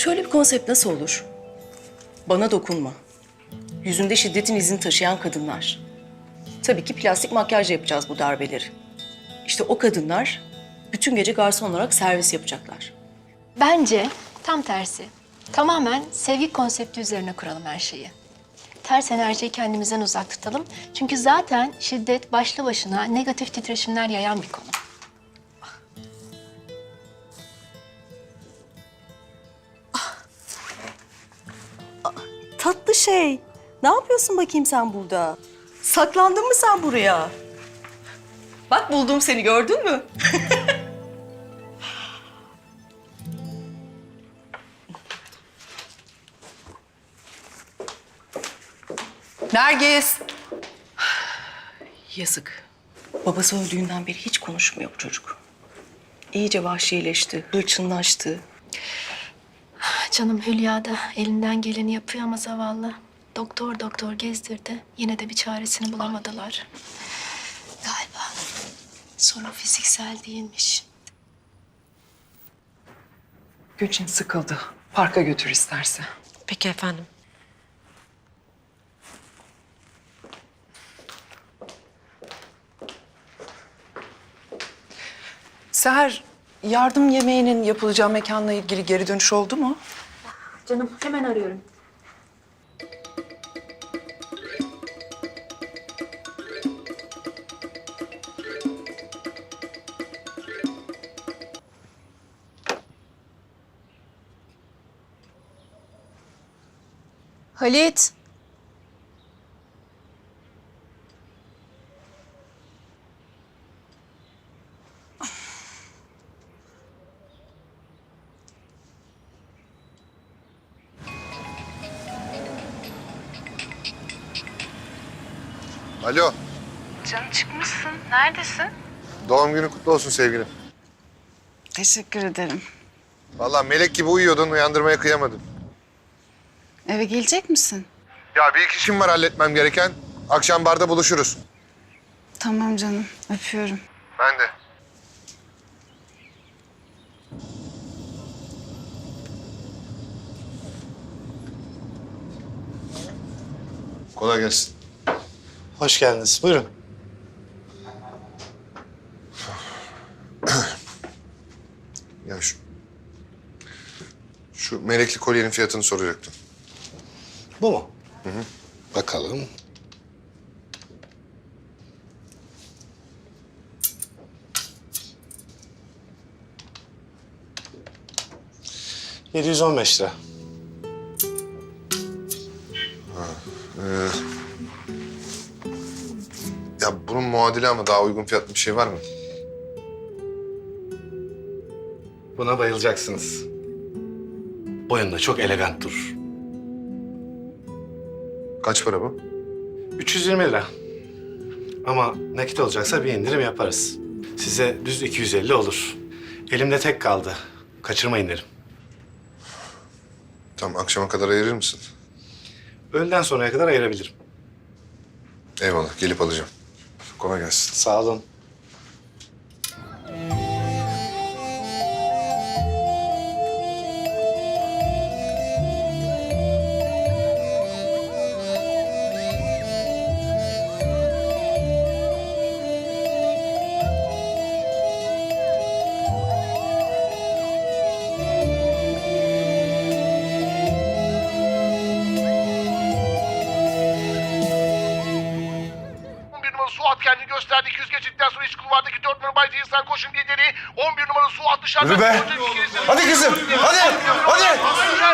Şöyle bir konsept nasıl olur? Bana dokunma. Yüzünde şiddetin izini taşıyan kadınlar. Tabii ki plastik makyaj yapacağız bu darbeleri. İşte o kadınlar bütün gece garson olarak servis yapacaklar. Bence tam tersi. Tamamen sevgi konsepti üzerine kuralım her şeyi. Ters enerjiyi kendimizden uzak tutalım. Çünkü zaten şiddet başlı başına negatif titreşimler yayan bir konu. Şey. Ne yapıyorsun bakayım sen burada? Saklandın mı sen buraya? Bak buldum seni gördün mü? Nergis. Yazık. Babası öldüğünden beri hiç konuşmuyor bu çocuk. İyice vahşileşti, hırçınlaştı. Canım Hülya da elinden geleni yapıyor ama zavallı. Doktor doktor gezdirdi. Yine de bir çaresini bulamadılar. Galiba sorun fiziksel değilmiş. Gülçin sıkıldı. Parka götür isterse. Peki efendim. Seher, yardım yemeğinin yapılacağı mekanla ilgili geri dönüş oldu mu? Canım hemen arıyorum. Halit. Alo, Canım çıkmışsın. Neredesin? doğum günü kutlu olsun sevgilim. Teşekkür ederim. Vallahi melek gibi uyuyordun, uyandırmaya kıyamadım. Eve gelecek misin? Ya bir iki işim var halletmem gereken. Akşam barda buluşuruz. Tamam canım. Öpüyorum. Ben de. Kolay gelsin. Hoş geldiniz. Buyurun. Ya şu... Şu melekli kolyenin fiyatını soracaktım. Bu mu? Bakalım. ...715 lira. Muadili ama daha uygun fiyatlı bir şey var mı? Buna bayılacaksınız. Boyunda çok elegant durur. Kaç para bu? 320 lira. Ama nakit olacaksa bir indirim yaparız. Size düz 250 olur. Elimde tek kaldı. Kaçırmayın derim. Tamam, akşama kadar ayırır mısın? Öğleden sonraya kadar ayırabilirim. Eyvallah, gelip alacağım. Kolay gelsin. Sağ olun. Gösterdi. 200 geçtikten sonra iç kulvardaki 4 numaralı Bay Cihizler koşun lideri. 11 numaralı Suat dışarıda. Yürü be! Hadi kızım, hadi! Hadi!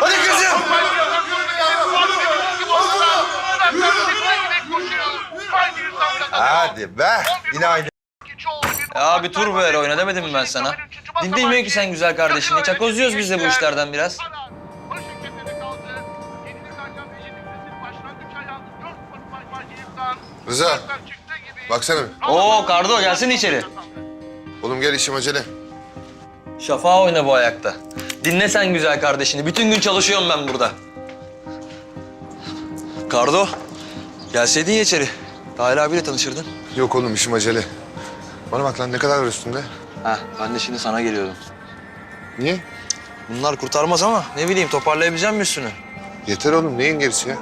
Hadi kızım! Hadi be! Yine aynı. Ya bir tur böyle oyna demedim mi ben sana? Dinlemiyor ki sen güzel kardeşini. Çakozluyoruz biz de bu işlerden biraz. Rıza, baksana bir. Oo Kardo gelsin içeri. Oğlum gel işim acele. Şafağı oyna bu ayakta. Dinle sen güzel kardeşini. Bütün gün çalışıyorum ben burada. Kardo, gelseydin ya içeri. Tahir abiyle tanışırdın. Yok oğlum işim acele. Bana bak lan ne kadar var üstünde? Ha, ben de şimdi sana geliyordum. Niye? Bunlar kurtarmaz ama ne bileyim toparlayabileceğim mi üstünü? Yeter oğlum neyin gerisi ya?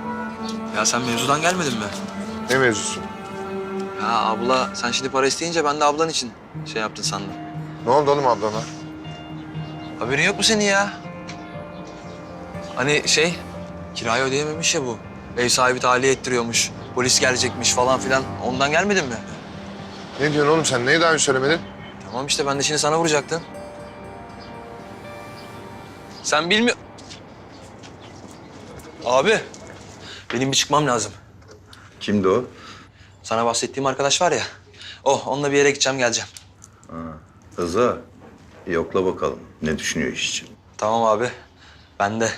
Ya sen mevzudan gelmedin mi? Ne mevzusu? Ya abla sen şimdi para isteyince ben de ablan için şey yaptın sandım. Ne oldu oğlum ablana? Haberin yok mu senin ya? Hani şey kirayı ödeyememiş ya bu. Ev sahibi tahliye ettiriyormuş. Polis gelecekmiş falan filan. Ondan gelmedin mi? Ne diyorsun oğlum sen? Neyi daha önce söylemedin? Tamam işte ben de şimdi sana vuracaktım. Sen bilmiyor... Abi, benim bir çıkmam lazım. Kimdi o? Sana bahsettiğim arkadaş var ya. Oh, onunla bir yere gideceğim, geleceğim. Rıza. Yokla bakalım. Ne düşünüyor iş için? Tamam abi, ben de.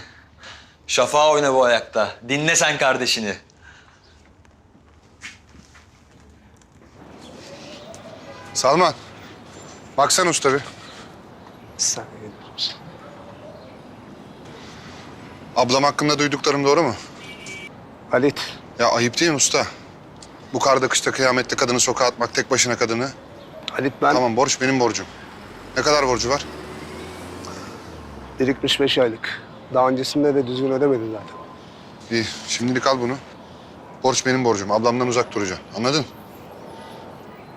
Şafağı oyna bu ayakta. Dinle sen kardeşini. Salman. Baksana usta bir. Ablam hakkında duyduklarım doğru mu? Halit, Ya ayıp değil mi usta? Bu karda kışta kıyamette kadını sokağa atmak, tek başına kadını. Halit ben Tamam borç benim borcum. Ne kadar borcu var? birikmiş beş aylık. Daha öncesinde de düzgün ödemedim zaten. İyi, şimdilik al bunu. Borç benim borcum. Ablamdan uzak duracaksın. Anladın?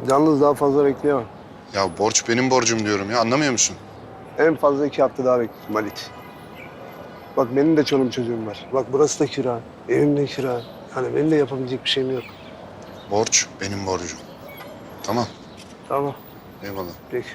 Yalnız daha fazla bekleyemem. Ya borç benim borcum diyorum ya. Anlamıyor musun? En fazla iki hafta daha beklerim Halit. Bak benim de çoluğum çocuğum var. Bak burası da kira, evim de kira. Yani benim de yapabilecek bir şeyim yok. Borç benim borcum. Tamam. Tamam, Eyvallah. peki.